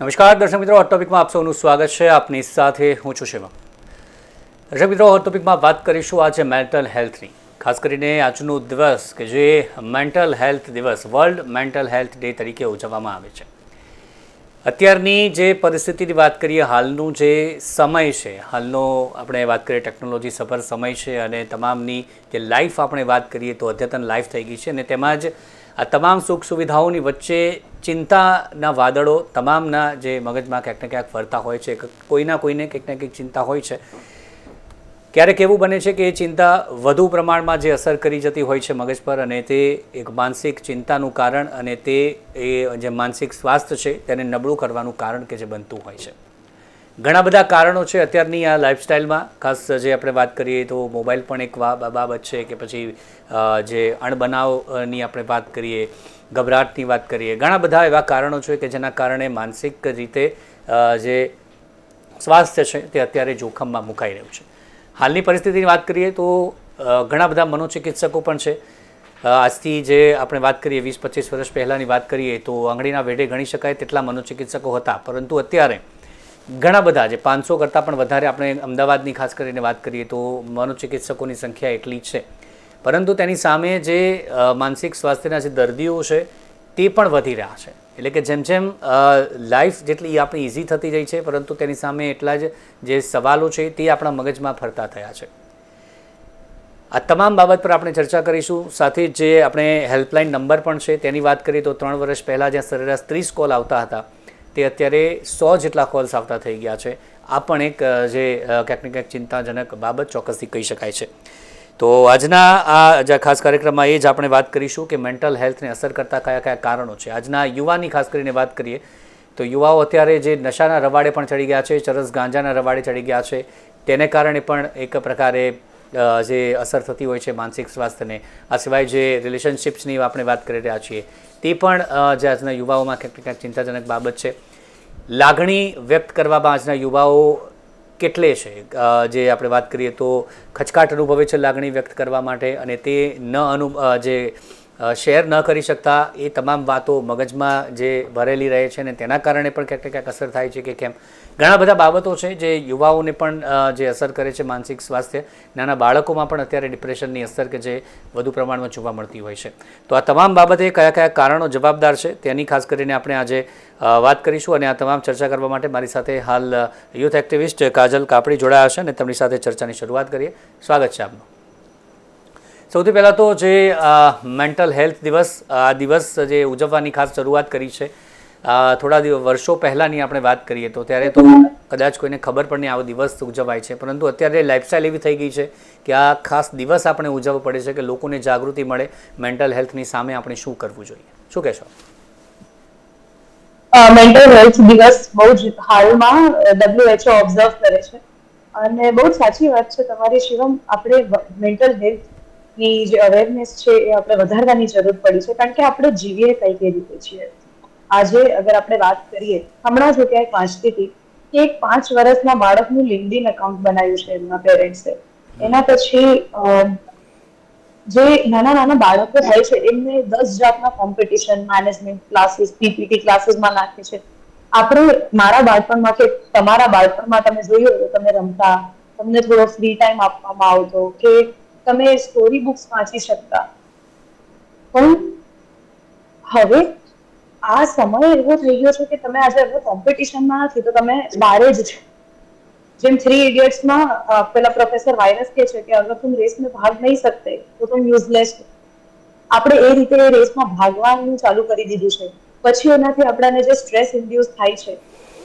નમસ્કાર, દર્શક મિત્રો હોટ ટોપિકમાં આપ સૌનું સ્વાગત છે. આપની સાથે હું છું શિવમ. દર્શક મિત્રો હોટ ટોપિકમાં વાત કરીશું આજે મેન્ટલ હેલ્થની ખાસ કરીને આજનો દિવસ કે જે મેન્ટલ હેલ્થ દિવસ વર્લ્ડ મેન્ટલ હેલ્થ ડે તરીકે ઉજવવામાં આવે છે. અત્યારની જે પરિસ્થિતિની વાત કરીએ, હાલનું જે સમય છે, હાલનો આપણે વાત કરીએ ટેકનોલોજી સફર સમય છે અને તમામની જે લાઈફ આપણે વાત કરીએ તો અદ્યતન લાઈફ થઈ ગઈ છે અને તેમાં જ આ તમામ સુખ સુવિધાઓની વચ્ચે ચિંતાના વાદળો, તમામના જે મગજમાં ક્યાંક ને ક્યાંક ફરતા હોય છે કોઈના કોઈને કંઈક ને કંઈક ચિંતા હોય છે. ક્યારેક એવું બને છે કે એ ચિંતા વધુ પ્રમાણમાં જે અસર કરી જતી હોય છે મગજ પર અને તે એક માનસિક ચિંતાનું કારણ અને તે એ જે માનસિક સ્વાસ્થ્ય છે તેને નબળું કરવાનું કારણ કે જે બનતું હોય છે. ઘણા બધા કારણો છે અત્યારની આ લાઈફસ્ટાઈલમાં ખાસ જે આપણે વાત કરીએ તો મોબાઈલ પણ એક બાબત છે કે પછી જે અણબનાવની આપણે વાત કરીએ, ગભરાટની વાત કરીએ, ઘણા બધા એવા કારણો છે કે જેના કારણે માનસિક રીતે જે સ્વાસ્થ્ય છે તે અત્યારે જોખમમાં મુકાઈ રહ્યું છે. હાલની પરિસ્થિતિની વાત કરીએ તો ઘણા બધા મનોચિકિત્સકો પણ છે. આજથી જે આપણે વાત કરીએ વીસ પચીસ વર્ષ પહેલાંની વાત કરીએ તો આંગળીના વેઢે ગણી શકાય તેટલા મનોચિકિત્સકો હતા. પરંતુ અત્યારે ઘણા બધા જે પાંચસો કરતાં પણ વધારે આપણે અમદાવાદની ખાસ કરીને વાત કરીએ તો મનોચિકિત્સકોની સંખ્યા એટલી છે. પરંતુ તેની સામે જે માનસિક સ્વાસ્થ્યના જે દર્દીઓ છે, તે પણ વધી રહ્યા છે. એટલે કે જેમ જેમ લાઈફ જેટલી આપણી ઇઝી થતી જાય છે, પરંતુ તેની સામે એટલા જ જે સવાલો છે તે આપણા મગજમાં ફરતા થયા છે. આ તમામ બાબત પર આપણે ચર્ચા કરીશું. સાથે જે આપણે હેલ્પલાઇન નંબર પણ છે, તેની વાત કરીએ તો ત્રણ વર્ષ પહેલાં જ્યાં સરેરાશ ત્રીસ કોલ આવતા હતા તે અત્યારે સો જેટલા કોલ્સ આવતા થઈ ગયા છે. આ પણ એક જે ક્યાંક ને ક્યાંક ચિંતાજનક બાબત ચોક્કસથી કહી શકાય છે. તો આજના આ જે ખાસ કાર્યક્રમમાં એ જ આપણે વાત કરીશું કે મેન્ટલ હેલ્થને અસર કરતા કયા કયા કારણો છે. આજના યુવાની ખાસ કરીને વાત કરીએ, તો યુવાઓ અત્યારે જે નશાના રવાડે પણ ચડી ગયા છે, ચરસ ગાંજાના રવાડે ચડી ગયા છે, તેને કારણે પણ એક પ્રકારે જે અસર થતી હોય છે માનસિક સ્વાસ્થ્યને. આ સિવાય જે રિલેશનશિપ્સની આપણે વાત કરી રહ્યા છીએ, તે પણ જે આજના યુવાઓમાં ક્યાંક ક્યાંક ચિંતાજનક બાબત છે. લાગણી વ્યક્ત કરવામાં આજના યુવાઓ કેટલે છે? જે આપણે વાત કરીએ તો ખચકાટ અનુભવે છે લાગણી વ્યક્ત કરવા માટે અને તે ન અનુ જે શેર ન કરી શકતા એ તમામ વાતો મગજમાં જે ભરેલી રહે છે અને તેના કારણે પણ ક્યાંક ક્યાંક અસર થાય છે કે કેમ? ઘણા બધા બાબતો છે જે યુવાઓને પણ જે અસર કરે છે માનસિક સ્વાસ્થ્ય, નાના બાળકોમાં પણ અત્યારે ડિપ્રેશનની અસર કે જે વધુ પ્રમાણમાં જોવા મળતી હોય છે. તો આ તમામ બાબતે કયા કયા કારણો જવાબદાર છે? તેની ખાસ કરીને આપણે આજે વાત કરીશું અને આ તમામ ચર્ચા કરવા માટે મારી સાથે હાલ યુથ એક્ટિવિસ્ટ કાજલ કાપડી જોડાયા છે અને તેમની સાથે ચર્ચાની શરૂઆત કરીએ. સ્વાગત છે આપનું. સૌથી પહેલાં તો જે મેન્ટલ હેલ્થ દિવસ આ દિવસ જે ઉજવવાની ખાસ શરૂઆત કરી છે થોડા વર્ષો પહેલાંની આપણે વાત કરીએ તો ત્યારે તો કદાચ કોઈને ખબર પણ નહીં આવો દિવસ ઉજવાય છે. પરંતુ અત્યારે લાઇફસ્ટાઇલ એવી થઈ ગઈ છે કે આ ખાસ દિવસ આપણે ઉજવવો પડે છે કે લોકોને જાગૃતિ મળે, મેન્ટલ હેલ્થની સામે આપણે શું કરવું જોઈએ. શું કહેશો? મેન્ટલ હેલ્થ દિવસ બહુ જ હાલમાં ડબ્લ્યુએચઓ ઓબ્ઝર્વ કરે છે. અને બહુ સાચી વાત છે, તમારી શિવમ, આપણે મેન્ટલ હેલ્થની જે અવેરનેસ છે, એ આપણે વધારવાની જરૂર પડી છે, કારણ કે આપણે જીવીએ કઈ કઈ રીતે છીએ. આજે અગર આપણે વાત કરીએ, હમણાં જ ક્યાંય વાંચતી હતી કે એક પાંચ વર્ષના બાળકનું લિંકડિન એકાઉન્ટ બનાવ્યું છે એમના પેરેન્ટ્સે એના પછી જે નાના નાના બાળકો હોય છે, એમને દસ જાતના કોમ્પિટિશન મેનેજમેન્ટ ક્લાસીસ પીપીટી ક્લાસીસમાં નાખે છે. આપણે મારા બાળપણમાં કે તમારા બાળપણમાં તમે જોયું તો તમે રમતા, તમને થોડો ફ્રી ટાઈમ આપવામાં આવતો કે તમે સ્ટોરી બુક્સ વાંચી શકતા. પણ હવે આ સમય એવો થઈ ગયો છે કે તમે આજે કોમ્પિટિશનમાં નથી, તો તમે બારે જ છો. જેમ થ્રી ઇડિયટ્સમાં પેલા પ્રોફેસર વાયરસ કહે છે કે અગર तुम रेस में भाग नहीं सकते तो तुम यूजलेस हो આપણે એ રીતે એ રેસમાં ભાગવાનું ચાલુ કરી દીધું છે પછી એનાથી આપણાને જે સ્ટ્રેસ ઇન્ડ્યુસ થાય છે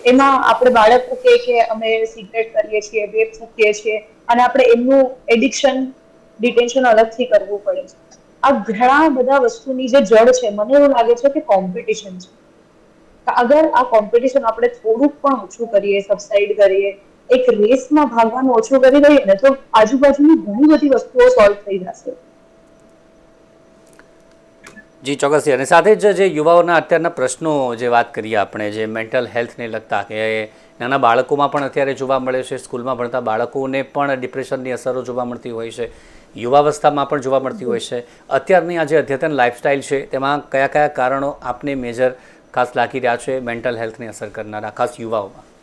એમાં આપણે બાળકો કે કે અમે સિગરેટ કરીએ છીએ વેપ ફૂકીએ છીએ અને આપણે એમનું એડિક્શન ડિટેન્શન અલગથી કરવું પડે છે આ ઘણા બધા વસ્તુની જે જડ છે મને એવું લાગે છે કે કોમ્પિટિશન છે અગર આ કોમ્પિટિશન આપણે થોડુંક પણ ઓછું કરીએ સબસાઇડ કરીએ એક રેસમાં ભાગવાનું ઓછું કરી દઈએ ને તો આજુબાજુની ઘણી બધી વસ્તુઓ સોલ્વ થઈ જશે. જી, ચોક્કસથી. અને સાથે જ જે યુવાઓના અત્યારના પ્રશ્નો જે વાત કરીએ આપણે, જે મેન્ટલ હેલ્થને લગતા કે નાના બાળકોમાં પણ અત્યારે જોવા મળે છે, સ્કૂલમાં ભણતા બાળકોને પણ ડિપ્રેશનની અસરો જોવા મળતી હોય છે, યુવાવસ્થામાં પણ જોવા મળતી હોય છે. અત્યારની આ જે અદ્યતન લાઇફસ્ટાઇલ છે, તેમાં કયા કયા કારણો આપને મેજર ખાસ લાગી રહ્યા છે મેન્ટલ હેલ્થને અસર કરનારા ખાસ યુવાઓમાં?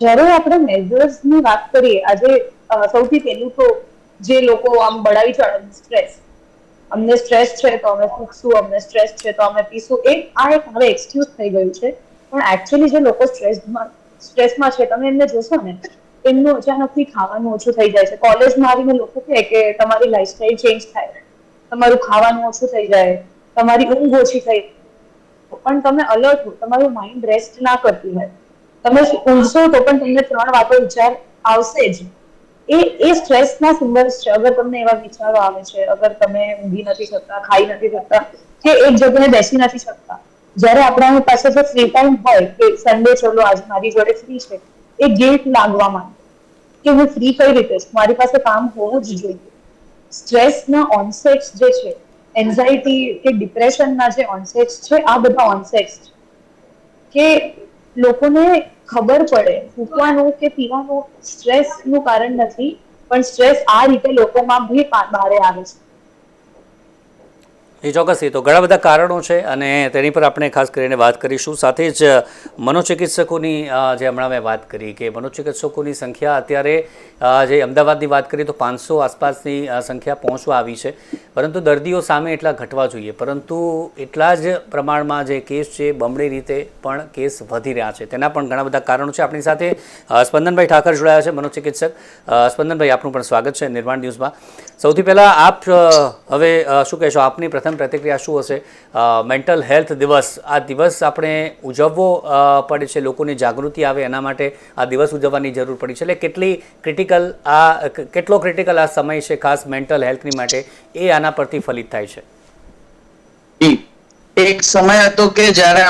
જ્યારે આપણે મેજર્સની વાત કરીએ, આજે સૌથી પહેલું તો જે લોકો આમ બળાવી ચડે સ્ટ્રેસ અમને સ્ટ્રેસ છે, તો અમે ફૂકશું અમને સ્ટ્રેસ છે, તો અમે પીશું. એ, આ એક હવે એક્સક્યુઝ થઈ ગયું છે. પણ એકચ્યુઅલી જે લોકો સ્ટ્રેસમાં સ્ટ્રેસમાં છે, તમે એમને જોશો ને, એમનું અચાનકથી ખાવાનું ઓછું થઈ જાય છે. કોલેજમાં આવીને લોકો કહે કે તમારી લાઈફસ્ટાઈલ ચેન્જ થાય. તમારું ખાવાનું ઓછું થઈ જાય. તમારી ઊંઘ ઓછી થઈ પણ તમે અલર્ટ હો, તમારું માઇન્ડ રેસ્ટ ના કરતું હોય. તમે ઊંઘશો તો પણ તમને ત્રણ વાતો વિચાર આવશે જ. એ એ સ્ટ્રેસના સિમ્બલ્સ છે. અગર તમને એવા વિચારો આવે છે, અગર તમે ઊંઘી નથી શકતા, ખાઈ નથી શકતા, કે એક જગ્યાએ બેસી નથી શકતા, જ્યારે આપણા પાસે જો ફ્રી ટાઈમ હોય, કે સન્ડે ચલો, આજે મારી જોડે ફ્રી છે, એ ગિલ્ટ લાગવા માંડે. કે હું ફ્રી કઈ રીતે છું? મારી પાસે કામ હોવું જ જોઈએ. સ્ટ્રેસના ઓનસેટ્સ જે છે એન્ઝાઇટી કે ડિપ્રેશનના જે ઓનસેટ્સ છે, આ બધા ઓનસેટ્સ છે. કે લોકોને ખબર પડે. ફૂંકવાનું કે પીવાનું સ્ટ્રેસનું કારણ નથી, પણ સ્ટ્રેસ આ રીતે લોકોમાં પા- બહારે આવે છે. એ ચોક્કસથી તો ઘણા બધા કારણો છે અને તેની પર આપણે ખાસ કરીને વાત કરીશું. સાથે જ મનોચિકિત્સકોની જે હમણાં મેં વાત કરી કે મનોચિકિત્સકોની સંખ્યા અત્યારે જે અમદાવાદની વાત કરીએ તો પાંચસો આસપાસની સંખ્યા પહોંચવા આવી છે. પરંતુ દર્દીઓ સામે એટલા ઘટવા જોઈએ. પરંતુ એટલા જ પ્રમાણમાં જે કેસ છે, બમણી રીતે પણ કેસ વધી રહ્યા છે. તેના પણ ઘણા બધા કારણો છે. આપણી સાથે સ્પંદનભાઈ ઠાકર જોડાયા છે, મનોચિકિત્સક. સ્પંદનભાઈ, આપનું પણ સ્વાગત છે નિર્માણ ન્યૂઝમાં. સૌથી પહેલાં આપ હવે શું કહેશો? આપની પ્રથમ પ્રતિક્રિયા શું હશે? મેન્ટલ હેલ્થ દિવસ. આ દિવસ આપણે ઉજવવો પડે છે. લોકોની જાગૃતિ આવે એના માટે આ દિવસ ઉજવવાની જરૂર પડી છે. એટલે કેટલી ક્રિટિકલ આ કેટલો ક્રિટિકલ આ સમય છે ખાસ મેન્ટલ હેલ્થની માટે, એ આના પરથી ફલિત થાય છે. એક સમય હતો કે જ્યારે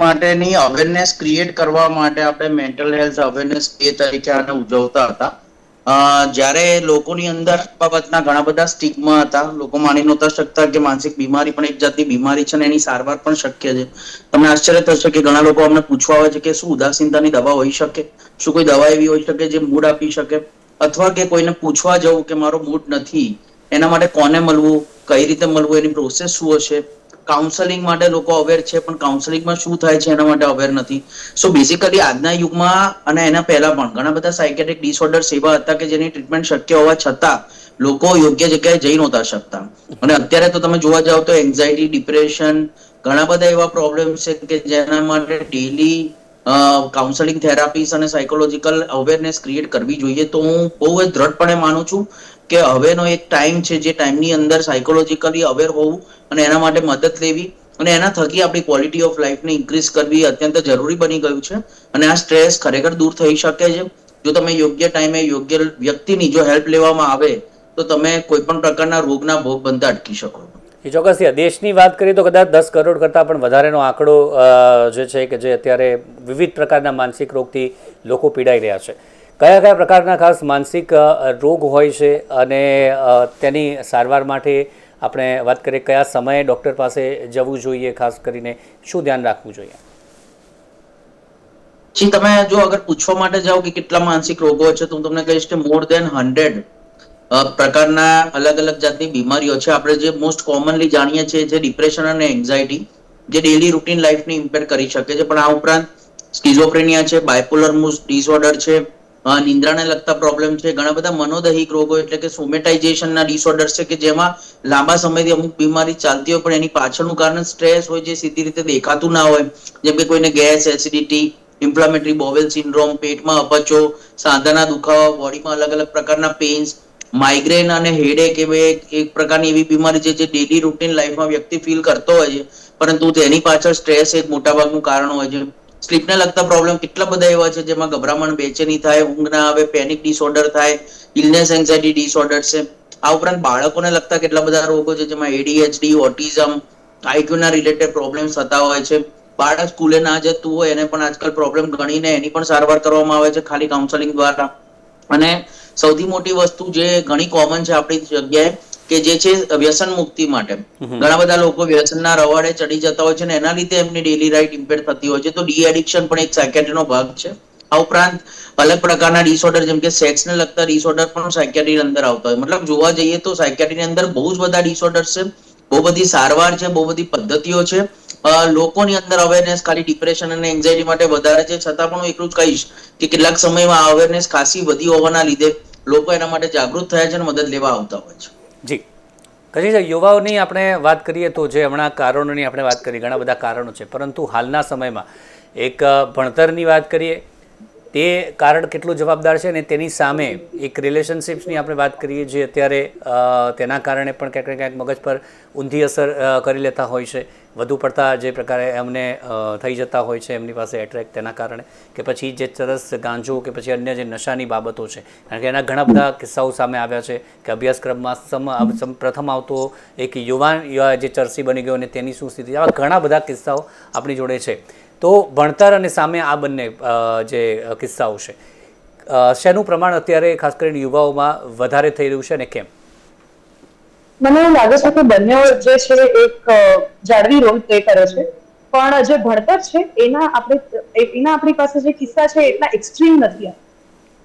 માટેની અવેરનેસ ક્રિએટ કરવા માટે આપણે મેન્ટલ હેલ્થ અવેરનેસ ડે તરીકે આને ઉજવતા હતા. જ્યારે લોકોની અંદર બાબતના ઘણા બધા સ્ટિકમાં હતા, લોકો માની નહોતા શકતા કે માનસિક બીમારી પણ એક જાતની બીમારી છે અને એની સારવાર પણ શક્ય છે. તમને આશ્ચર્ય થશે કે ઘણા લોકો અમને પૂછવા આવે છે કે શું ઉદાસીનતાની દવા હોઈ શકે? શું કોઈ દવા એવી હોઈ શકે જે મૂડ આપી શકે? અથવા કે કોઈને પૂછવા જવું કે મારો મૂડ નથી, એના માટે કોને મળવું? કઈ રીતે મળવું? એની પ્રોસેસ શું હશે? કાઉન્સેલિંગ માટે લોકો અવેર છે, પણ કાઉન્સેલિંગમાં શું થાય છે એના માટે અવેર નથી. સો બેઝિકલી આજના યુગમાં અને એના પહેલા પણ ઘણા બધા સાયકેટ્રિક ડિસઓર્ડર એવા હતા કે જેની ટ્રીટમેન્ટ શક્ય હોવા છતાં લોકો યોગ્ય જગ્યાએ જઈ નહોતા શકતા. અને અત્યારે તો તમે જોવા જાવ તો એન્ઝાયટી ડિપ્રેશન ઘણા બધા એવા પ્રોબ્લેમ છે કે જેના માટે ડેલી કાઉન્સેલિંગ થેરાપીસ અને સાયકોલોજીકલ અવેરનેસ ક્રિએટ કરવી જોઈએ. તો હું બહુ જ દ્રઢપણે માનું છું કે હવેનો એક ટાઈમ છે જે ટાઈમની અંદર સાયકોલોજીકલી અવેર હોવું અને એના માટે મદદ લેવી અને એના થકી આપણી ક્વોલિટી ઓફ લાઈફને ઇન્ક્રીઝ કરવી અત્યંત જરૂરી બની ગયું છે. અને આ સ્ટ્રેસ ખરેખર દૂર થઈ શકે છે. જો તમે યોગ્ય ટાઈમે યોગ્ય વ્યક્તિની જો હેલ્પ લેવામાં આવે, તો તમે કોઈ પણ પ્રકારના રોગના ભોગ બનતા અટકી શકો એ ચોક્કસ દેશની વાત કરીએ તો કદાચ દસ કરોડ કરતાં પણ વધારેનો આંકડો જે છે કે જે અત્યારે વિવિધ પ્રકારના માનસિક રોગથી લોકો પીડાઈ રહ્યા છે. કયા કયા પ્રકારના ખાસ માનસિક રોગ હોય છે અને તેની સારવાર માટે આપણે વાત કરીએ કયા સમયે ડૉક્ટર પાસે જવું જોઈએ, ખાસ કરીને શું ધ્યાન રાખવું જોઈએ? જી, તમે જો અગર પૂછવા માટે જાઓ કે કેટલા માનસિક રોગો છે, તો હું તમને કહીશ કે મોર દેન હંડ્રેડ પ્રકારના અલગ અલગ જાતની બીમારીઓ છે. આપણે જે મોસ્ટ કોમનલી જાણીએ છીએ જે ડિપ્રેશન અને એન્ઝાયટી જે ડેલી રૂટીન લાઈફને ઇમ્પેર કરી શકે છે. પણ આ ઉપરાંત સ્કિઝોફ્રેનિયા છે બાયપોલર મૂડ ડિસઓર્ડર છે નિંદ્રાને લગતા પ્રોબ્લેમ છે. ઘણા બધા મનોદૈહિક રોગો એટલે કે સોમેટાઇઝેશનના ડિસઓર્ડર છે કે જેમાં લાંબા સમયથી અમુક બીમારી ચાલતી હોય, પણ એની પાછળનું કારણ સ્ટ્રેસ હોય જે સીધી રીતે દેખાતું ના હોય. જેમ કે કોઈને gas acidity inflammatory bowel syndrome પેટમાં અપચો, સાંધાના દુખાવા, બોડીમાં અલગ અલગ પ્રકારના પેઇન્સ માઇગ્રેન અને હેડેક એક એક પ્રકારની એવી બીમારી છે જે ડેલી રૂટીન લાઈફમાં વ્યક્તિ ફીલ કરતો હોય છે. પરંતુ તેની પાછળ સ્ટ્રેસ એક મોટાભાગનું કારણ હોય છે. સ્લીપને લગતા પ્રોબ્લેમ કેટલા બધા એવા છે જેમાં ગભરામણ, બેચેની થાય, ઊંઘ ના આવે પેનિક ડિસઓર્ડર થાય ઇલનેસ એન્ઝાયટી ડિસઓર્ડર છે. આ ઉપરાંત બાળકોને લગતા કેટલા બધા રોગો છે જેમાં એડીએચડી ઓટિઝમ આઈક્યુ ના રિલેટેડ પ્રોબ્લેમ્સ થતા હોય છે. બાળક સ્કૂલે ના જતું હોય એને પણ આજકાલ પ્રોબ્લેમ ગણીને એની પણ સારવાર કરવામાં આવે છે ખાલી કાઉન્સેલિંગ દ્વારા. અને સૌથી મોટી વસ્તુ જે ઘણી કોમન છે આપણી જગ્યાએ કે જે છે વ્યસન મુક્તિ માટે. ઘણા બધા લોકો વ્યસનના રવાડે ચડી જતા હોય છે ને એના લીધે એમની ડેલી લાઈફ ઇમ્પેર થતી હોય છે. તો ડી એડિક્શન પણ એક સાયકેટ્રીનો ભાગ છે. આ ઉપરાંત અલગ પ્રકારના ડિસઓર્ડર જેમ કે સેક્સને લગતા ડિસઓર્ડર પણ સાયકેટ્રી અંદર આવતા હોય. મતલબ જોવા જઈએ તો સાયકેટ્રીની અંદર બહુ જ બધા ડિસઓર્ડર છે. બહુ બધી સારવાર છે બહુ બધી પદ્ધતિઓ છે. લોકોની અંદર અવેરનેસ ખાલી ડિપ્રેશન અને એન્ઝાયટી માટે વધારે છે. છતાં પણ હું એટલું જ કહીશ કે કેટલાક સમયમાં અવેરનેસ ખાસી વધી હોવાના લીધે લોકો એના માટે જાગૃત થયા છે અને મદદ લેવા આવતા હોય છે. જી. કશી યુવાઓની આપણે વાત કરીએ તો જે હમણાં કારણોની આપણે વાત કરી, ઘણા બધા કારણો છે. પરંતુ હાલના સમયમાં એક ભણતરની વાત કરીએ તે કારણ કેટલું જવાબદાર છે ને તેની સામે એક રિલેશનશિપ્સની આપણે વાત કરીએ જે અત્યારે તેના કારણે પણ ક્યાંક ક્યાંક મગજ પર ઊંધી અસર કરી લેતા હોય છે. વધુ પડતા જે પ્રકારે એમને થઈ જતા હોય છે એમની પાસે એટ્રેક તેના કારણે કે પછી જે ચરસ ગાંજો કે પછી અન્ય જે નશાની બાબતો છે. કારણ કે એના ઘણા બધા કિસ્સાઓ સામે આવ્યા છે કે અભ્યાસક્રમમાં સમ પ્રથમ આવતો એક યુવાન, યુવા જે ચરસી બની ગયો અને તેની શું સ્થિતિ આવા ઘણા બધા કિસ્સાઓ આપણી જોડે છે. તો ભણતર અને સામે આ બંને જે કિસ્સાઓ છે. શેનું પ્રમાણ અત્યારે ખાસ કરીને યુવાઓમાં વધારે થઈ રહ્યું છે અને કેમ? મને લાગે છે કે બંને જે છે એક જાળવી રોલ પ્લે કરે છે. પણ જે ભણતર છે એના આપણે એના આપણી પાસે જે કિસ્સા છે એટલા એક્સ્ટ્રીમ નથી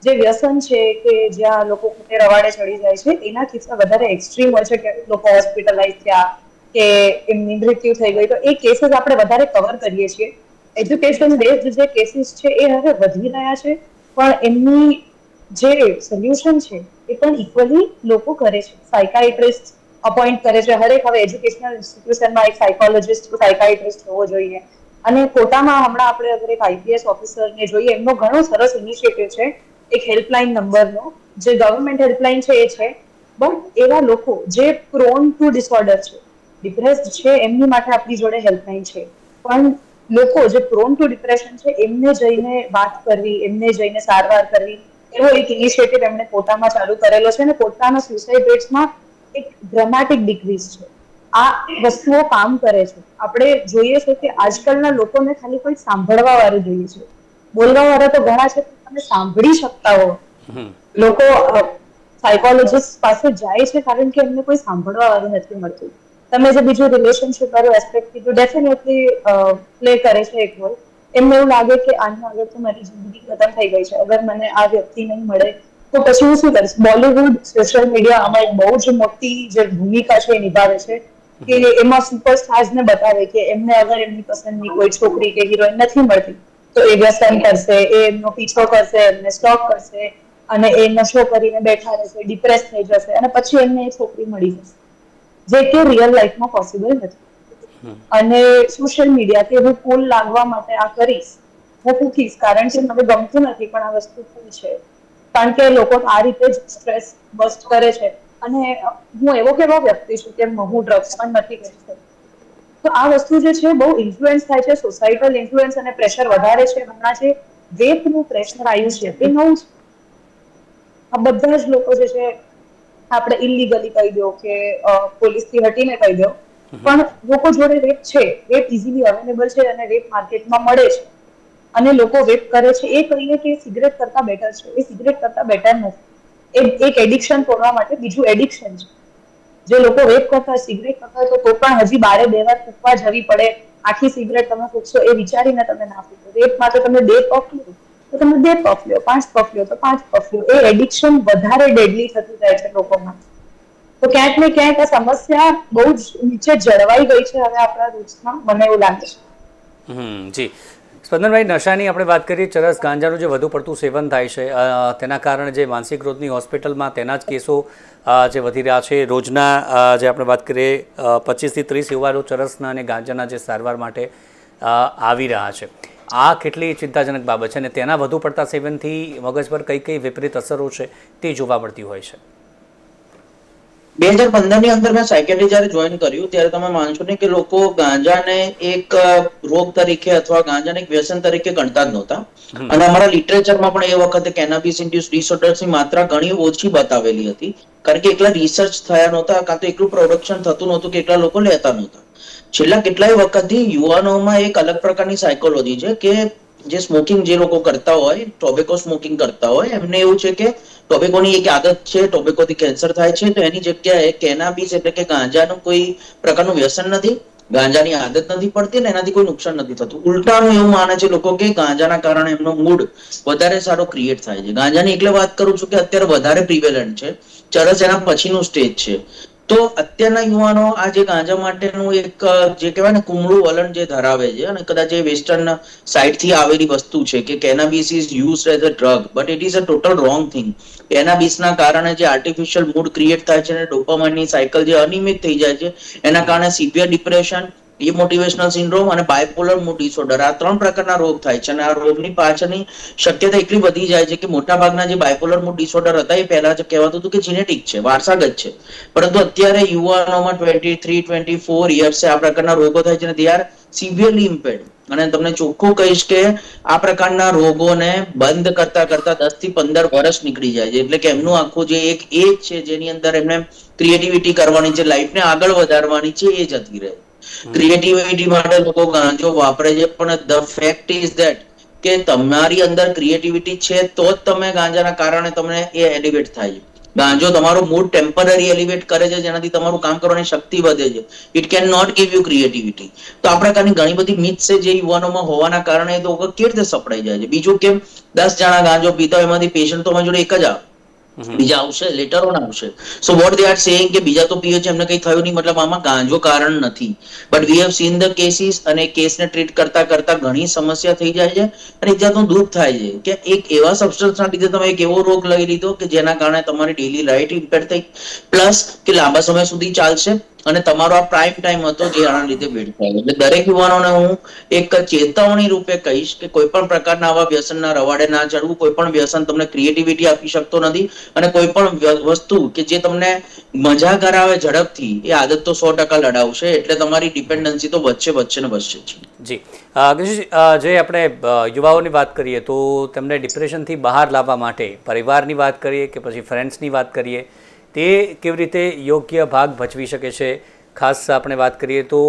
જે વ્યસન છે કે જ્યાં લોકો ખોટે રવાડે ચડી જાય છે, એના કિસ્સા વધારે એક્સ્ટ્રીમ હોય છે કે લોકો હોસ્પિટલાઇઝ થયા કે એમની મૃત્યુ થઈ ગઈ. તો એ કેસીસ આપણે વધારે કવર કરીએ છીએ. એજ્યુકેશન બેઝડ જે કેસીસ છે, એ હવે વધી રહ્યા છે. પણ એમની જે સોલ્યુશન છે, એ પણ ઇક્વલી લોકો કરે છે. સાયકાઇટ્રિસ્ટ અપોઇન્ટ કરે છે. હરેક હવે એજ્યુકેશનલ ઇન્સ્ટિટ્યુશનમાં એક સાયકોલોજીસ્ટ સાયકાઇટ્રિસ્ટ હોવો જોઈએ. અને કોટામાં હમણાં આપણે અગર એક આઈપીએસ ઓફિસરને જોઈએ, એમનો ઘણો સરસ ઇનિશિયેટિવ છે, એક હેલ્પલાઇન નંબરનો જે ગવર્મેન્ટ હેલ્પલાઇન છે, એ છે. બટ એવા લોકો જે પ્રોન ટુ ડિસઓર્ડર છે ડિપ્રેસ્ડ છે, એમની માટે આપણી જોડે હેલ્પલાઇન છે. પણ લોકો જે પ્રોન ટુ ડિપ્રેશન છે એમને જઈને વાત કરવી એમને જઈને સારવાર કરવી એવો એક ઇનિશિયેટિવ એમણે પોતામાં ચાલુ કરેલો છે અને પોતાના સુસાઇડ રેટ્સમાં એક ડ્રામેટિક ડિક્રીઝ છે. આ વસ્તુઓ કામ કરે છે. આપણે જોઈએ છે કે આજકાલના લોકોને ખાલી કોઈ સાંભળવા વાળું જોઈએ છે. બોલવા વાળા તો ઘણા છે તમે સાંભળી શકતા હો. લોકો સાયકોલોજીસ્ટ પાસે જાય છે કારણ કે એમને કોઈ સાંભળવા વાળું નથી મળતું. તમે જે બીજું રિલેશનશિપ વાળું એસ્પેક્ટ કીધું ડેફિનેટલી પ્લે કરે છે એક રોલ એમને એવું લાગે કે આની આગળ તો મારી જિંદગી ખતમ થઈ ગઈ છે. અગર મને આ વ્યક્તિ નહીં મળે, તો પછી હું શું કરીશ? બોલિવૂડ સોશિયલ મીડિયા આમાં એક બહુ જ મોટી જે ભૂમિકા છે એ નિભાવે છે કે એમાં સુપરસ્ટાર્સ ને બતાવે કે એમને અગર એમની પસંદની કોઈ છોકરી કે હિરોઈન નથી મળતી, તો એ વ્યસન કરશે, એ એમનો પીછો કરશે, એમને સ્ટોક કરશે અને એ નશો કરીને બેઠા રહેશે ડિપ્રેસ થઈ જશે અને પછી એમને એ છોકરી મળી જશે. જે કે રિયલ લાઈફમાં પોસિબલ નથી. અને સોશિયલ મીડિયા કે હું કુલ લાગવા માટે આ કરીશ હું પૂછીશ કારણ કે મને ગમતું નથી પણ આ વસ્તુ શું છે. કારણ કે લોકો આ રીતે જ સ્ટ્રેસ બસ્ટ કરે છે. અને હું એવો કેવો વ્યક્તિ છું કે હું ડ્રગ્સ પણ નથી કરતો તો આ વસ્તુ જે છે બહુ ઇન્ફ્લુઅન્સ થાય છે. સોસાયટલ ઇન્ફ્લુઅન્સ અને પ્રેશર વધારે છે. હમણાં જે વેપનું પ્રેશર આવ્યું છે. એ નવું છે આ બધા જ લોકો જે છે આપણે ઇલીગલી કહી દો કે પોલીસથી હટીને કહી દો. પણ લોકો જોડે રેપ છે. રેપ ઇઝીલી અવેલેબલ છે અને રેપ માર્કેટમાં મળે છે. અને લોકો વેપ કરે છે. એ કહીએ કે સિગરેટ કરતા બેટર છે. એ સિગરેટ કરતા બેટર નથી. એ એક એડિક્શન તોડવા માટે બીજું એડિક્શન છે. જે લોકો વેપ કરતા હોય સિગરેટ કરતા હોય તો તો પણ હજી બારે બે વાર ફૂંકવા જવી પડે. આખી સિગરેટ તમે ફૂંકશો એ વિચારીને તમે ના ફૂંકો. રેપમાં તો તમે બે પગ લો. તો તમે બે પફ લ્યો, પાંચ પફ લ્યો, તો પાંચ પફ લ્યો. એ એડિક્શન વધારે ડેડલી થતું જાય છે લોકોમાં. તો ક્યાંક ને ક્યાંક આ સમસ્યા બહુ જ નીચે જળવાઈ ગઈ છે હવે આપણા રૂટ્સમાં મને એવું લાગે છે. હમ, જી. સ્પંદનભાઈ નશાની આપણે વાત કરીએ, ચરસ ગાંજાનું જે વધુ પડતું સેવન થાય છે તેના કારણે જે માનસિક રોગની હોસ્પિટલમાં તેના જ કેસો જે વધી રહ્યા છે. રોજના જે આપણે વાત કરીએ પચીસથી ત્રીસ યુવાનો ચરસના અને ગાંજાના જે સારવાર માટે આવી રહ્યા છે. આ કેટલી ચિંતાજનક બાબત છે અને તેના વધુ પડતા સેવનથી મગજ પર કઈ કઈ વિપરીત અસરો છે તે જોવા મળતી હોય છે. બે હજાર પંદરની અંદર મેં સાયકેટ્રી જયારે જોઈન કર્યું ત્યારે તમે માનશો નહીં કે લોકો ગાંજાને એક રોગ તરીકે અથવા ગાંજાને એક વ્યસન તરીકે ગણતા જ નહોતા. અને અમારા લિટરેચરમાં પણ એ વખતે કેનાબિસ ઇન્ડ્યુસ ડિસઓર્ડર્સની માત્રા ઘણી ઓછી બતાવેલી હતી. કારણ કે એકલા રિસર્ચ થયા નહોતા કાં તો એકલું પ્રોડક્શન થતું નહોતું કે એટલા લોકો લેતા નહોતા. છેલ્લા કેટલાય વખતથી યુવાનોમાં એક અલગ પ્રકારની સાયકોલોજી છે કે જે સ્મોકિંગ જે લોકો કરતા હોય ટોબેકો સ્મોકિંગ કરતા હોય, એમને એવું છે કે ટોબેકોની એક આદત છે ટોબેકોથી કેન્સર થાય છે, તો એની જગ્યાએ કેનાબીસ એટલે કે ગાંજાનું કોઈ પ્રકારનું વ્યસન નથી, ગાંજાની આદત નથી પડતી ને એનાથી કોઈ નુકસાન નથી થતું. ઉલટાનું એવું માને છે લોકો કે ગાંજાના કારણે એમનો મૂડ વધારે સારો ક્રિએટ થાય છે. ગાંજાની એટલે વાત કરું છું કે અત્યારે વધારે પ્રિવેલન્ટ છે. ચરસ એના પછીનું સ્ટેજ છે. તો અત્યારના યુવાનો આ જે ગાંજા માટેનું એક જે કહેવાય ને કુમળું વલણ જે ધરાવે છે અને કદાચ એ વેસ્ટર્ન સાઇડથી આવેલી વસ્તુ છે કે cannabis is use as a drug but it is a total wrong thing કેનાબિસના કારણે જે આર્ટિફિશિયલ મૂડ ક્રિએટ થાય છે અને ડોપામાઇનની સાયકલ જે અનિયમિત થઈ જાય છે, એના કારણે સિવિયર ડિપ્રેશન ડિમોટિવેશનલ સિન્ડ્રોમ અને બાયપોલર મૂડ ડિસઓર્ડર આ ત્રણ પ્રકારના રોગ થાય છે અને આ રોગની પાછળની શક્યતા એટલી વધી જાય છે કે મોટા ભાગના જે બાયપોલર મૂડ ડિસઓર્ડર હતા એ પહેલા જ કહેવાતું હતું કે જીનેટિક છે, વારસાગત છે. પરંતુ અત્યારે યુવાનોમાં twenty three twenty four years આ પ્રકારના રોગો થાય છે અને દે આર સિવિયરલી ઇમ્પેર્ડ અને તમને ચોખ્ખું કહીશ કે આ પ્રકારના રોગોને બંધ કરતા કરતા દસથી પંદર વર્ષ નીકળી જાય છે. એટલે કે એમનું આખું જે એક એજ છે, જેની અંદર એમને ક્રિએટિવિટી કરવાની છે લાઈફને આગળ વધારવાની છે, એ જતી રહે. ક્રિએટિવિટી માટે લોકો ગાંજો વાપરે છે, પણ ધ ફેક્ટ ઇઝ ધેટ કે તમારી અંદર ક્રિએટિવિટી છે, તો જ તમે ગાંજાના કારણે તમને એ એલિવેટ થાય છે. ગાંજો તમારો મૂડ ટેમ્પરરી એલિવેટ કરે છે, જેનાથી તમારું કામ કરવાની શક્તિ વધે છે. It can not give you creativity તો આ પ્રકારની ઘણી બધી મિથ છે, જે યુવાનોમાં હોવાના કારણે તો કેવી રીતે સપડાઈ જાય છે? બીજું કે દસ જણા ગાંજો પીતા એમાંથી પેશન્ટ તો જોડે એક જ આવે. બીજા આવશે લેટર ઓન આવશે. So what they are saying કે બીજા તો પીએ છે, એમને કઈ થયું નહીં, મતલબ આમાં ગાંજો કારણ નથી. But we have seen the cases અને કેસને ટ્રીટ કરતા કરતા ઘણી સમસ્યા થઈ જાય છે અને એક જાતનું દુઃખ થાય છે. કે એક એવા સબસ્ટન્સના લીધે તમે એક એવો રોગ લઈ લીધો કે જેના કારણે તમારી ડેલી લાઈફ ઇમ્પેક્ટ થઈ. પ્લસ કે લાંબા સમય સુધી ચાલશે. અને તમારો આ પ્રાઇમ ટાઈમ હતો જે આના લીધે ભેટ થાય. એટલે દરેક યુવાનોને હું એક ચેતવણી રૂપે કહીશ કે કોઈ પણ પ્રકારના આવા વ્યસનના રવાડે ના ચડવું કોઈ પણ વ્યસન તમને ક્રિએટિવિટી આપી શકતો નથી અને કોઈ પણ વસ્તુ કે જે તમને મજા કરાવે ઝડપથી એ આદત તો સો ટકા લડાવશે. એટલે તમારી ડિપેન્ડન્સી તો વચ્ચે વચ્ચે ને વચ્ચે જ. જી. અ, જે આપણે યુવાઓની વાત કરીએ તો તેમને ડિપ્રેશનથી બહાર લાવવા માટે પરિવારની વાત કરીએ કે પછી ફ્રેન્ડ્સની વાત કરીએ તે કેવી રીતે યોગ્ય ભાગ ભજવી શકે છે? ખાસ આપણે વાત કરીએ તો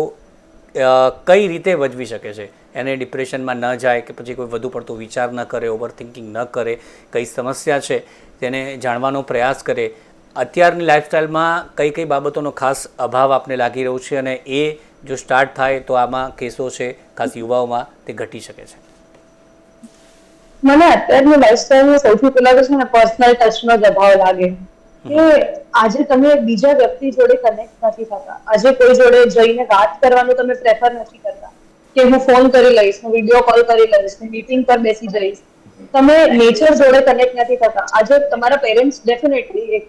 કઈ રીતે ભજવી શકે છે? એને ડિપ્રેશનમાં ન જાય કે પછી કોઈ વધુ પડતો વિચાર ન કરે ઓવર થિંકિંગ ન કરે, કઈ સમસ્યા છે, તેને જાણવાનો પ્રયાસ કરે. અત્યારની લાઈફસ્ટાઈલમાં કઈ કઈ બાબતોનો ખાસ અભાવ આપને લાગી રહ્યો છે અને એ જો સ્ટાર્ટ થાય તો આમાં કેસો છે, ખાસ યુવાઓમાં તે ઘટી શકે છે. મને અત્યારની લાઈફસ્ટાઈલમાં સૌથી પહેલા તો છે ને પર્સનલ ટચનો જ અભાવ લાગે. કે આજે તમે બીજા વ્યક્તિ જોડે કનેક્ટ નથી થતા. આજે કોઈ જોડે જઈને વાત કરવાનું તમે પ્રેફર નથી કરતા. કે હું ફોન કરી લઈશ, હું વીડિયો કોલ કરી લઈશ, હું મીટિંગ પર બેસી જઈશ. તમે નેચર જોડે કનેક્ટ નથી થતા. આજે તમારા પેરેન્ટ્સ ડેફિનેટલી એક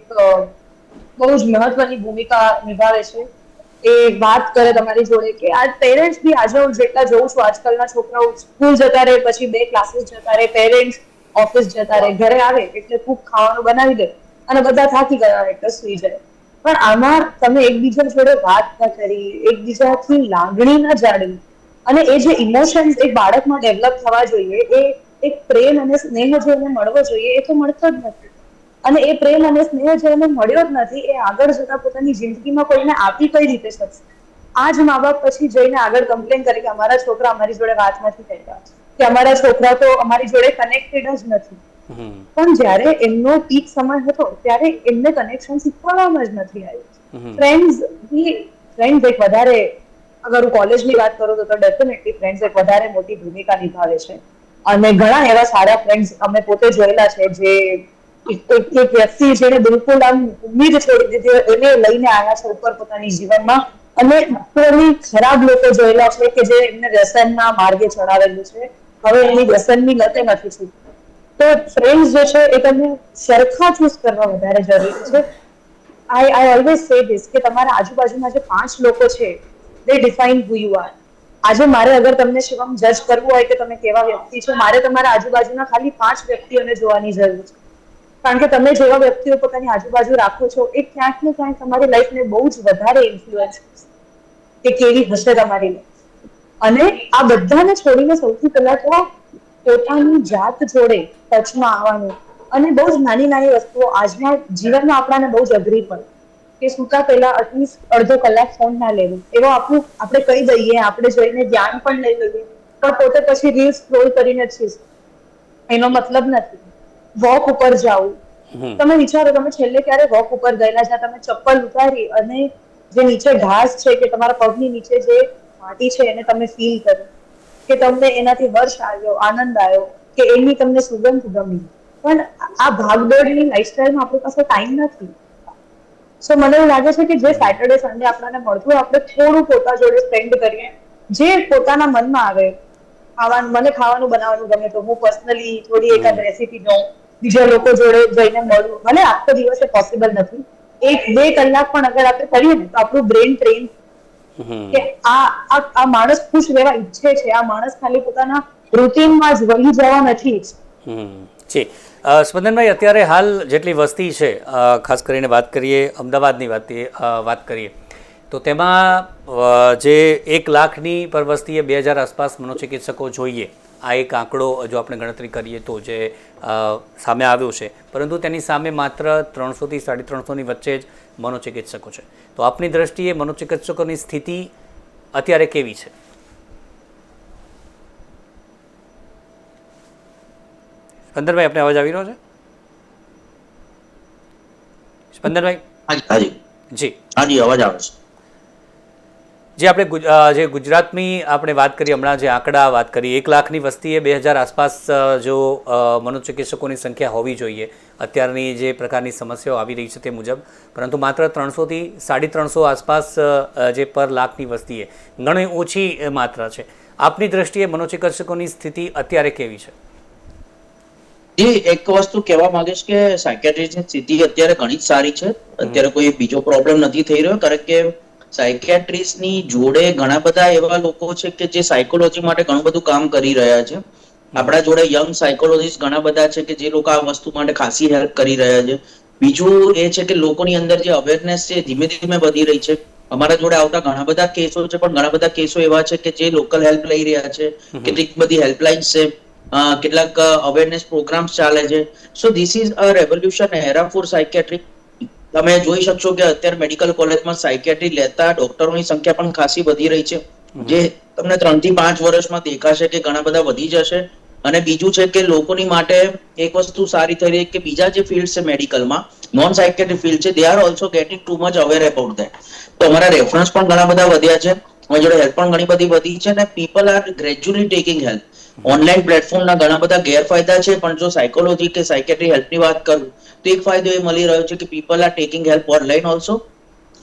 બહુ જ મહત્વની ભૂમિકા નિભાવે છે. એ વાત કરે તમારી જોડે કે આ પેરેન્ટ્સ બી આજે હું જેટલા જોઉં છું, આજકાલના છોકરાઓ સ્કૂલ જતા રહે, પછી બે ક્લાસીસ જતા રહે પેરેન્ટ્સ ઓફિસ જતા રહે, ઘરે આવે એટલે ખૂબ ખાવાનું બનાવી દે. અને બધા થાકી ગયા એટલે સુઈ જાય. પણ આમાં તમે એકબીજા જોડે વાત ન કરી, એકબીજાથી લાગણી ન જાળવી. અને એ જે ઇમોશન્સ એક બાળકમાં ડેવલપ થવા જોઈએ, એ એક પ્રેમ અને સ્નેહ જે એને મળવો જોઈએ, એ તો મળતો જ નથી. અને એ પ્રેમ અને સ્નેહ જે એને મળ્યો જ નથી, એ આગળ જતા પોતાની જિંદગીમાં કોઈને આપી કઈ રીતે શકશે? આ જ મા બાપ પછી જઈને આગળ કમ્પ્લેન કરે કે અમારા છોકરા અમારી જોડે વાત નથી કરતા કે અમારા છોકરા તો અમારી જોડે કનેક્ટેડ જ નથી. પણ જ્યારે એમનો પીક સમય હતો ત્યારે એમને કનેક્શન શીખવાડવામાં જ નથી આવ્યું. ફ્રેન્ડ્સની ફ્રેન્ડ્સ એક વધારે અગર હું કોલેજની વાત કરું તો ડેફિનેટલી ફ્રેન્ડ્સ એક વધારે મોટી ભૂમિકા નિભાવે છે. અને ઘણા એવા સારા ફ્રેન્ડ્સ અમે પોતે જોયેલા છે જે એક વ્યક્તિ જેને બિલકુલ આમ ઉમ્મીદ છોડી દીધી એને લઈને આવ્યા છે ઉપર પોતાની જીવનમાં. અને કોઈ ખરાબ લોકો જોયેલા છે કે જે એમને વ્યસનના માર્ગે ચડાવેલું છે. હવે એની વ્યસનની લતે નથી છૂટતી તો ફ્રેન્ડ્સ જે છે એ તમને સરખા ચૂઝ કરવા વધારે જરૂરી છે. આઈ આઈ ઓલવેઝ સે ધીસ કે તમારા આજુબાજુના જે પાંચ લોકો છે they define who you are આજે મારે અગર તમને શિવમ જજ કરવું હોય કે તમે કેવા વ્યક્તિ છો, મારે તમારા આજુબાજુના ખાલી પાંચ વ્યક્તિઓને જોવાની જરૂર છે. કારણ કે તમે જેવા વ્યક્તિઓ પોતાની આજુબાજુ રાખો છો, એ ક્યાંક ને ક્યાંક તમારી લાઈફને બહુ જ વધારે ઇન્ફ્લુઅન્સ કે કેવી હશે તમારી લાઈફ અને આ બધાને છોડીને સૌથી પહેલા તો પોતાની જાત જોડે ટચમાં આવવાનું. અને બહુ જ નાની નાની વસ્તુઓ આજના જીવનમાં આપણાને બહુ જ અઘરી પડે. કે સૂતા પહેલા એટલીસ્ટ અડધો કલાક ફોન ના લેવો. એવો આપણું આપણે કહી દઈએ આપણે જોઈને ધ્યાન પણ લઈ લઈએ. પણ પોતે પછી રીલ સ્ક્રોલ કરીને છીએ. એનો મતલબ નથી. વોક ઉપર જાવું. તમે વિચારો તમે છેલ્લે ક્યારે વોક ઉપર ગયેલા જ્યાં તમે ચપ્પલ ઉતારી અને જે નીચે ઘાસ છે કે તમારા પગની નીચે જે માટી છે એને તમે ફીલ કર્યું કે તમને એનાથી હર્ષ આવ્યો આનંદ આવ્યો કે એની તમને સુગંધ ગમી. પણ આ ભાગદોડની લાઈફસ્ટાઈલમાં આપણી પાસે ટાઈમ નથી. સો મને એવું લાગે છે કે જે સેટરડે સન્ડે આપણને મળતું આપણે થોડું પોતા જોડે સ્પેન્ડ કરીએ. જે પોતાના મનમાં આવે ખાવાનું મને ખાવાનું બનાવવાનું ગમે તો હું પર્સનલી થોડી એકાદ રેસીપી જોઉં બીજા લોકો જોડે જઈને મળું. ભલે આખો દિવસે પોસિબલ નથી. એક બે કલાક પણ અગર આપણે કરીએ ને તો આપણું બ્રેન ટ્રેન કે આ આ માણસ ખુશ રહેવા ઈચ્છે છે. આ માણસ ખાલી પોતાના રૂટીનમાં જ વહી જવા નથી ઈચ્છતો. જી. સ્પંદનભાઈ અત્યારે હાલ જેટલી વસ્તી છે ખાસ કરીને વાત કરીએ અમદાવાદની વાત વાત કરીએ તો તેમાં જે એક લાખની પર વસ્તીએ બે હજાર આસપાસ મનોચિકિત્સકો જોઈએ. આ એક આંકડો જો આપણે ગણતરી કરીએ તો જે સામે આવ્યો છે. પરંતુ તેની સામે માત્ર ત્રણસોથી સાડી ત્રણસોની વચ્ચે જ મનોચિકિત્સકો છે. તો આપની દ્રષ્ટિએ મનોચિકિત્સકોની સ્થિતિ અત્યારે કેવી છે? સ્પંદનભાઈ આપણે અવાજ આવી રહ્યો છે? સ્પંદનભાઈ? હાજી હાજી. જી. હાજી અવાજ આવે છે. જે આપણે જે ગુજરાતની આપણે વાત કરી હમણાં જે આંકડા વાત કરી એક લાખની વસ્તીએ બે હજાર આસપાસ જો મનોચિકિત્સકોની સંખ્યા હોવી જોઈએ અત્યારની જે પ્રકારની સમસ્યાઓ આવી રહી છે તે મુજબ. પરંતુ માત્ર ત્રણસોથી સાડી ત્રણસો આસપાસ જે પર લાખની વસ્તીએ ઘણી ઓછી માત્રા છે. આપની દ્રષ્ટિએ મનોચિકિત્સકોની સ્થિતિ અત્યારે કેવી છે? જી એક વસ્તુ કહેવા માંગીશ કે સાયકેટ્રિસ્ટની સ્થિતિ અત્યારે ઘણી જ સારી છે. અત્યારે કોઈ બીજો પ્રોબ્લેમ નથી થઈ રહ્યો કારણ કે સાયકેટ્રિસ્ટની જોડે ઘણા બધા એવા લોકો છે કે જે સાયકોલોજી માટે ઘણું બધું કામ કરી રહ્યા છે. આપણા જોડે યંગ સાયકોલોજીસ્ટ ઘણા બધા છે કે જે લોકો આ વસ્તુ માટે ખાસી હેલ્પ કરી રહ્યા છે. બીજું એ છે કે લોકોની અંદર જે અવેરનેસ છે ધીમે ધીમે વધી રહી છે. અમારા જોડે આવતા ઘણા બધા કેસો છે પણ ઘણા બધા કેસો એવા છે કે જે લોકલ હેલ્પ લઈ રહ્યા છે. કેટલીક બધી હેલ્પલાઇન્સ છે. કેટલાક અવેરનેસ પ્રોગ્રામ્સ ચાલે છે. So this is a revolution here for psychiatric તમે જોઈ શકશો કે અત્યારે મેડિકલ કોલેજમાં સાયકેટ્રી લેતા ડોક્ટરોની સંખ્યા પણ ખાસી વધી રહી છે. જે તમને ત્રણથી પાંચ વર્ષમાં દેખાશે કે ઘણા બધા વધી જશે. અને બીજું છે કે લોકોની માટે એક વસ્તુ સારી થઈ રહી કે બીજા જે ફિલ્ડ છે મેડિકલમાં નોન સાયકેટ્રી ફિલ્ડ છે they are also getting too much aware about that તો અમારા રેફરન્સ પણ ઘણા બધા વધ્યા છે. અમારી જોડે હેલ્પ પણ ઘણી બધી વધી છે અને people are gradually taking help online પ્લેટફોર્મના ઘણા બધા ગેરફાયદા છે, પણ જો સાયકોલોજી કે સાયકેટ્રી હેલ્પની વાત કરું, તો એક ફાયદો એ મળી રહ્યો છે કે people are taking help online also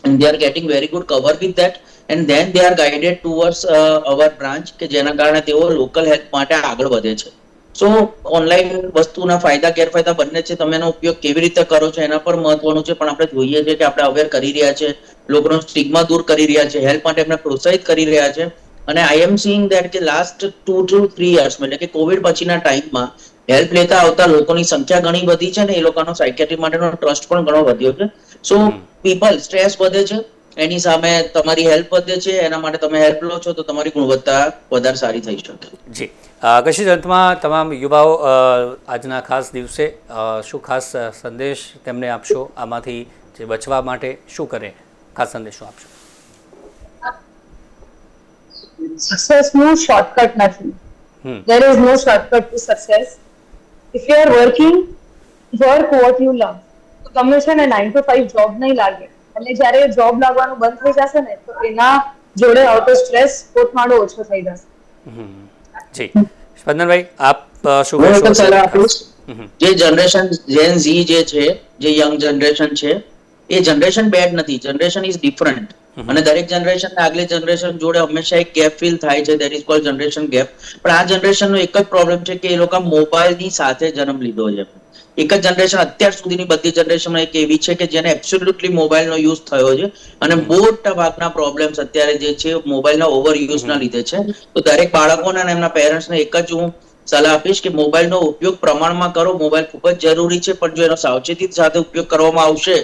and they are getting very good cover with that and then they are guided towards our branch કે જેના કારણે તેઓ લોકલ હેલ્પ માટે આગળ વધે છે. સો ઓનલાઈન વસ્તુના ફાયદા, ગેરફાયદા બંને છે, તમે એનો ઉપયોગ કેવી રીતે કરો છો એના પર મહત્વનું છે, પણ આપણે જોઈએ છીએ કે આપણે અવેર કરી રહ્યા છે, લોકોનો સ્ટિગ્મા દૂર કરી રહ્યા છે હેલ્પ માટે એમને પ્રોત્સાહિત કરી રહ્યા છે અને આઈ એમ સીઈંગ દેટ કે last two two three years એટલે કે કોવિડ પછીના ટાઈમમાં હેલ્પ લેતા આવતા લોકોની સંખ્યા ઘણી વધી છે ને એ લોકોનો સાયકેટ્રી માટેનો ટ્રસ્ટ પણ ઘણો વધ્યો છે. સો પીપલ સ્ટ્રેસ વધે છે એની સામે તમારી હેલ્પ વધે છે એના માટે તમે હેલ્પ લો છો તો તમારી ગુણવત્તા વધારે સારી થઈ શકે. જી. કશી અંતમાં તમામ યુવાઓ આજના ખાસ દિવસે શું ખાસ સંદેશ તેમને આપશો? આમાંથી જે બચવા માટે શું કરે? ખાસ સંદેશો આપશો. સક્સેસનું શોર્ટકટ નથી there is no shortcut to success if you are working work what you love તો તમને છે ને નાઇન ટુ ફાઈવ જોબ નહીં લાગે. અને જ્યારે જોબ લાગવાનું બંધ થઈ જશે ને તો એના જોડે આઉટ ઓફ સ્ટ્રેસ પોતમાડો ઓછો થઈ જશે. હમ. જી. સ્પંદનભાઈ આપ શું કહેશો. જે જનરેશન જેન ઝી જે છે જે યંગ જનરેશન છે એ જનરેશન બેડ નથી. જનરેશન ઇઝ ડિફરન્ટ અને દરેક જનરેશન આગલી જનરેશન જોડે હંમેશા એક ગેપ ફીલ થાય છે. That is called generation gap પણ આ જનરેશન નો એક જ પ્રોબ્લેમ છે કે એ લોકો મોબાઈલની સાથે જન્મ લીધો છે. એક જ જનરેશન અત્યાર સુધીની બધી જનરેશન એક એવી છે કે જેને એબ્સોલ્યુટલી મોબાઈલનો યુઝ થયો છે. અને મોટા ભાગના પ્રોબ્લેમ્સ અત્યારે જે છે મોબાઈલના ઓવર યુઝના લીધે છે. તો દરેક બાળકોને અને એમના પેરેન્ટ્સને એક જ હું સલાહ આપીશ કે મોબાઈલનો ઉપયોગ પ્રમાણમાં કરો. મોબાઈલ ખૂબ જ જરૂરી છે. પણ જો એનો સાવચેતી સાથે ઉપયોગ કરવામાં આવશે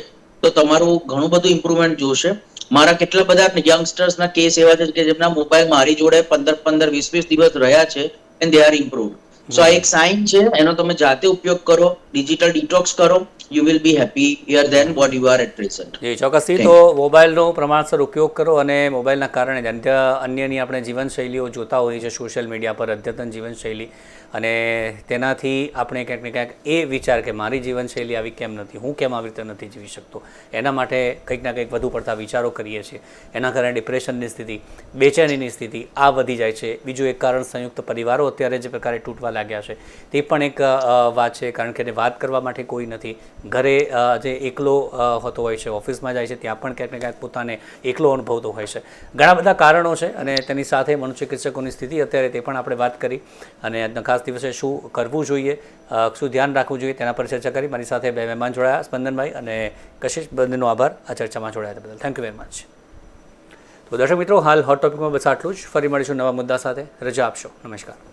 તો તમારું ઘણું બધું ઇમ્પ્રુવમેન્ટ જોશે. મારા કેટલા બધા યંગસ્ટર્સના કેસ એવા છે કે જેમના મોબાઈલ મારી જોડે પંદર પંદર વીસ વીસ દિવસ રહ્યા છે and they are improve so આ એક સાઇન છે એનો તમે જાતે ઉપયોગ કરો ડિજિટલ ડિટોક્સ કરો you will be happier than what you are at present જી ચોક્કસથી તો મોબાઈલનો પ્રમાણસર ઉપયોગ કરો અને મોબાઈલના કારણે અન્ય અન્યની આપણે જીવનશૈલીઓ જોતા હોઈએ છીએ સોશિયલ મીડિયા પર અદ્યતન જીવનશૈલી. અને તેનાથી આપણે ક્યાંક ને ક્યાંક એ વિચાર કે મારી જીવનશૈલી આવી કેમ નથી, હું કેમ આવી રીતે નથી જીવી શકતો? એના માટે કંઈક ના કંઈક વધુ પડતા વિચારો કરીએ છીએ. એના કારણે ડિપ્રેશનની સ્થિતિ, બેચેનીની સ્થિતિ આ વધી જાય છે. બીજું એક કારણ સંયુક્ત પરિવારો અત્યારે જે પ્રકારે તૂટવા લાગ્યા છે, તે પણ એક વાત છે. કારણ કે એને વાત કરવા માટે કોઈ નથી. ઘરે જે એકલો હોતો હોય છે, ઓફિસમાં જાય છે, ત્યાં પણ ક્યાંક ને ક્યાંક પોતાને એકલો અનુભવતો હોય છે. ઘણા બધા કારણો છે અને તેની સાથે મનોચિકિત્સકોની સ્થિતિ અત્યારે તે પણ આપણે વાત કરી અને આજના ખાસ દિવસે શું કરવું જોઈએ શું ધ્યાન રાખવું જોઈએ તેના પર ચર્ચા કરી. મારી સાથે બે મહેમાન જોડાયા, સ્પંદનભાઈ અને કશિશ બંનેનો આભાર. આ ચર્ચામાં જોડાયા બદલ. થેન્ક યુ વેરી મચ તો દર્શક મિત્રો, હાલ હોટ ટોપિકમાં બસ આટલું જ. ફરી મળીશું નવા મુદ્દા સાથે. રજા આપશો. નમસ્કાર.